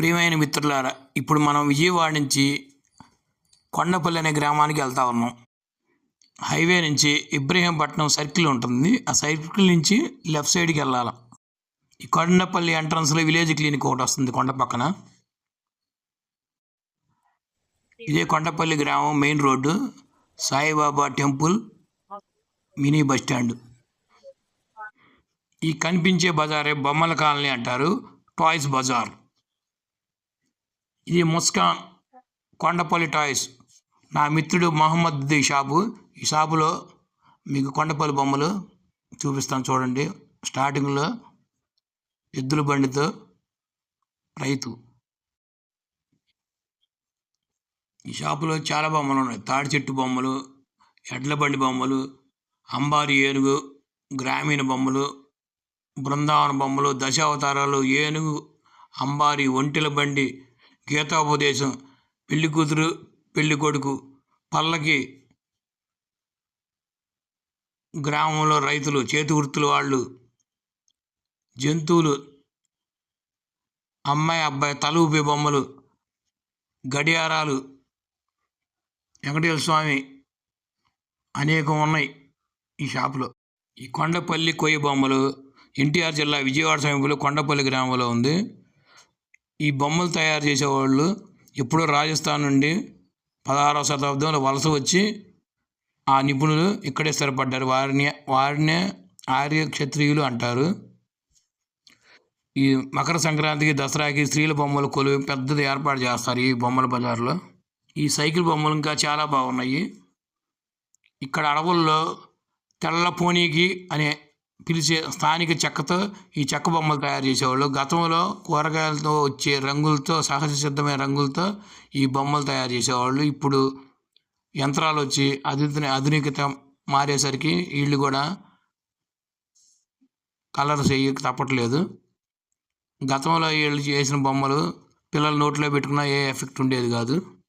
ప్రియమైన మిత్రులారా ఇప్పుడు మనం విజయవాడ నుంచి కొండపల్లి అనే గ్రామానికి వెళ్తా ఉన్నాం. హైవే నుంచి ఇబ్రహీంపట్నం సర్కిల్ ఉంటుంది. ఆ సర్కిల్ నుంచి లెఫ్ట్ సైడ్కి వెళ్ళాలి. ఈ కొండపల్లి ఎంట్రన్స్లో విలేజ్ క్లినిక్ ఒకటి వస్తుంది కొండ పక్కన. ఇదే కొండపల్లి గ్రామం main road. Saibaba temple mini bus stand. ఈ కనిపించే బజారే బొమ్మల కాలనీ అంటారు. టాయ్స్ బజార్. ఇది ముస్కాన్ కొండపల్లి టాయ్స్. నా మిత్రుడు మహమ్మద్ ఈ షాపు ఈ షాపులో మీకు కొండపల్లి బొమ్మలు చూపిస్తాను చూడండి. స్టార్టింగ్లో ఎద్దుల బండితో రైతు. ఈ షాపులో చాలా బొమ్మలు ఉన్నాయి. తాడి చెట్టు బొమ్మలు ఎడ్ల బండి బొమ్మలు అంబారి ఏనుగు గ్రామీణ బొమ్మలు బృందావన బొమ్మలు దశావతారాలు ఏనుగు అంబారి ఒంటెల బండి గీతాపదేశం పెళ్ళి కూతురు పెళ్ళి కొడుకు. పల్లకి గ్రామంలో రైతులు చేతి వృత్తుల వాళ్ళు. జంతువులు. అమ్మాయి అబ్బాయి తల ఊపే బొమ్మలు. గడియారాలు. వెంకటేశ్వర స్వామి అనేకం ఉన్నాయి ఈ షాపులో. ఈ కొండపల్లి కొయ్య బొమ్మలు ఎన్టీఆర్ జిల్లా విజయవాడ సమీపంలో కొండపల్లి గ్రామంలో ఉంది. ఈ బొమ్మలు తయారు చేసేవాళ్ళు ఎప్పుడో రాజస్థాన్ నుండి పదహారవ శతాబ్దంలో వలస వచ్చి ఆ నిపుణులు ఇక్కడే స్థిరపడ్డారు. వారిని వారినే ఆర్య క్షత్రియులు అంటారు. ఈ మకర సంక్రాంతికి దసరాకి స్త్రీల బొమ్మలు కొలువు పెద్దది ఏర్పాటు చేస్తారు ఈ బొమ్మల బజార్లో. ఈ సైకిల్ బొమ్మలు ఇంకా చాలా బాగున్నాయి. ఇక్కడ అడవుల్లో తెల్ల పోనీకి అనే పిలిచే స్థానిక చెక్కతో ఈ చెక్క బొమ్మలు తయారు చేసేవాళ్ళు. గతంలో కూరగాయలతో వచ్చే రంగులతో సహజ సిద్ధమైన రంగులతో ఈ బొమ్మలు తయారు చేసేవాళ్ళు. ఇప్పుడు యంత్రాలు వచ్చి అధుని ఆధునికత మారేసరికి వీళ్ళు కూడా కలర్ చేయ తప్పట్లేదు. గతంలో వీళ్ళు చేసిన బొమ్మలు పిల్లల నోట్లో పెట్టుకున్న ఏ ఎఫెక్ట్ ఉండేది కాదు.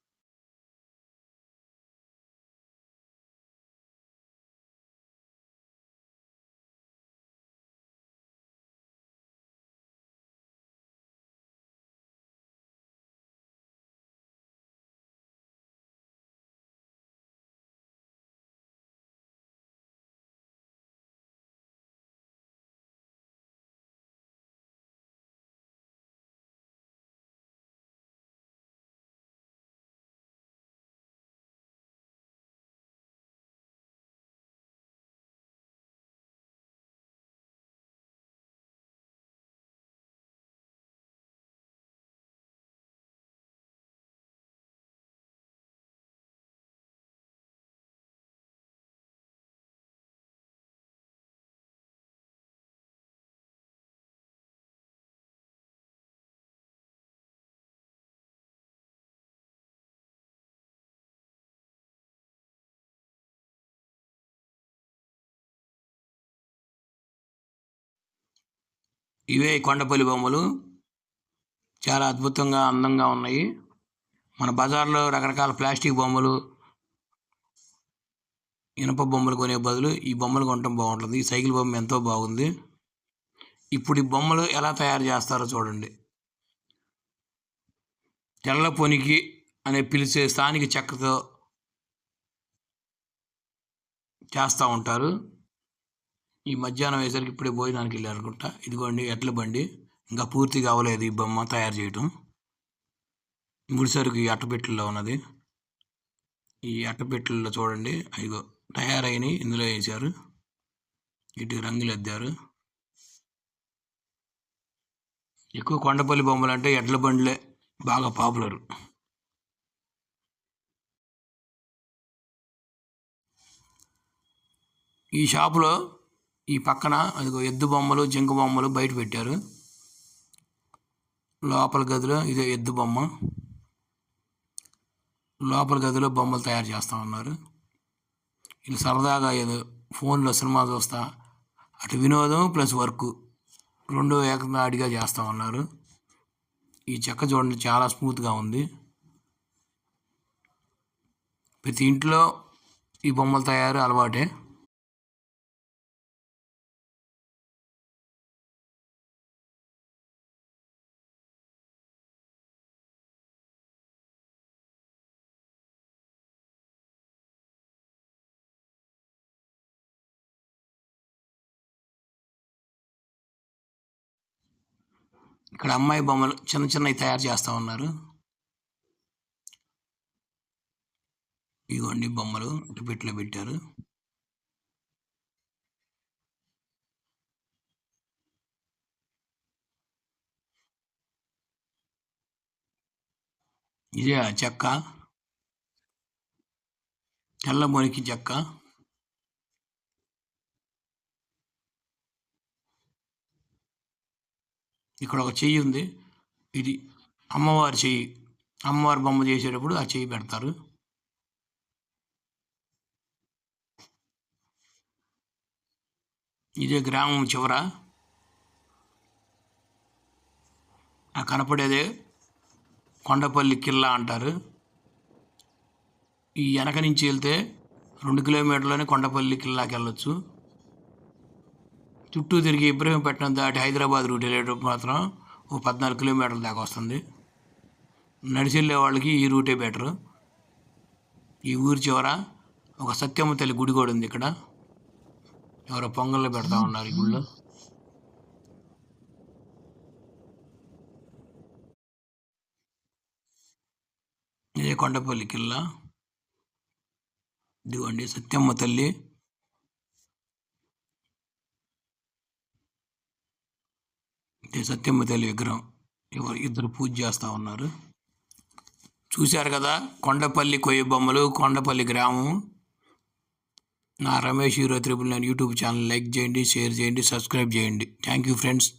ఇవే కొండపల్లి బొమ్మలు. చాలా అద్భుతంగా అందంగా ఉన్నాయి. మన బజార్లో రకరకాల ప్లాస్టిక్ బొమ్మలు ఇనప బొమ్మలు కొనే బదులు ఈ బొమ్మలు కొనటం బాగుంటుంది. ఈ సైకిల్ బొమ్మ ఎంతో బాగుంది. ఇప్పుడు ఈ బొమ్మలు ఎలా తయారు చేస్తారో చూడండి. తెల్ల పొనికి అనే పిలిచే స్థానిక చెక్కతో చేస్తూ ఉంటారు. ఈ మధ్యాహ్నం అయ్యేసరికి ఇప్పుడే భోజనానికి వెళ్ళారు అనుకుంటా. ఇదిగోండి ఎడ్ల బండి. ఇంకా పూర్తిగా అవ్వలేదు ఈ బొమ్మ తయారు చేయటం. ముడిసరుకు ఈ అట్టపెట్టెల్లో ఉన్నది. ఈ అట్టపెట్టెల్లో చూడండి ఇదిగో తయారైనవి ఇందులో వేసారు ఇటు రంగులు అద్దారు. ఎక్కువ కొండపల్లి బొమ్మలు అంటే ఎడ్ల బండ్లే బాగా పాపులర్. ఈ షాపులో ఈ పక్కన అదిగో ఎద్దు బొమ్మలు జింక బొమ్మలు బయట పెట్టారు. లోపల గదిలో ఇదే ఎద్దు బొమ్మ. లోపల గదిలో బొమ్మలు తయారు చేస్తూ ఉన్నారు. వీళ్ళు సరదాగా ఏదో ఫోన్లో సినిమా చూస్తా అటు వినోదం ప్లస్ వర్క్ రెండు ఏకనాడిగా చేస్తూ ఉన్నారు. ఈ చెక్క చూడండి చాలా స్మూత్గా ఉంది. ప్రతి ఇంట్లో ఈ బొమ్మల తయారు అలవాటే. ఇక్కడ అమ్మాయి బొమ్మలు చిన్న చిన్నవి తయారు చేస్తూ ఉన్నారు. ఇదిగోండి బొమ్మలు ఇటు పెట్టారు. ఇదే చెక్క. తెల్ల మొనికి చెక్క. ఇక్కడ ఒక చెయ్యి ఉంది. ఇది అమ్మవారి చెయ్యి. అమ్మవారి బొమ్మ చేసేటప్పుడు ఆ చెయ్యి పెడతారు. ఇదే గ్రామం చివర. ఆ కనపడేదే కొండపల్లి కిల్లా అంటారు. ఈ వెనక నుంచి వెళ్తే రెండు కిలోమీటర్లోనే కొండపల్లి కిల్లాకి వెళ్ళొచ్చు చుట్టూ తిరిగి ఇబ్రహీంపట్నం దాటి హైదరాబాద్ రూట్ వెళ్ళేటప్పుడు మాత్రం ఓ పద్నాలుగు కిలోమీటర్ల దాకా వస్తుంది. నడిచి వెళ్ళే వాళ్ళకి ఈ రూటే బెటరు. ఈ ఊరి చివర ఒక సత్యమ్మ తల్లి గుడి కూడా ఉంది ఇక్కడ. ఎవరో పొంగల్లో పెడతా ఉన్నారు ఈ గుళ్ళో. ఇదే కొండపల్లి కిల్లా. ఇదిగోండి సత్యమ్మ తల్లి. సత్యమ్మ తల్లి విగ్రహం. ఎవరు? ఇద్దరు పూజ చేస్తూ ఉన్నారు. చూశారు కదా? కొండపల్లి కొయ్య బొమ్మలు కొండపల్లి గ్రామం. నా Ramesh hero triple nine YouTube channel like చేయండి షేర్ చేయండి సబ్స్క్రైబ్ చేయండి. Thank you friends.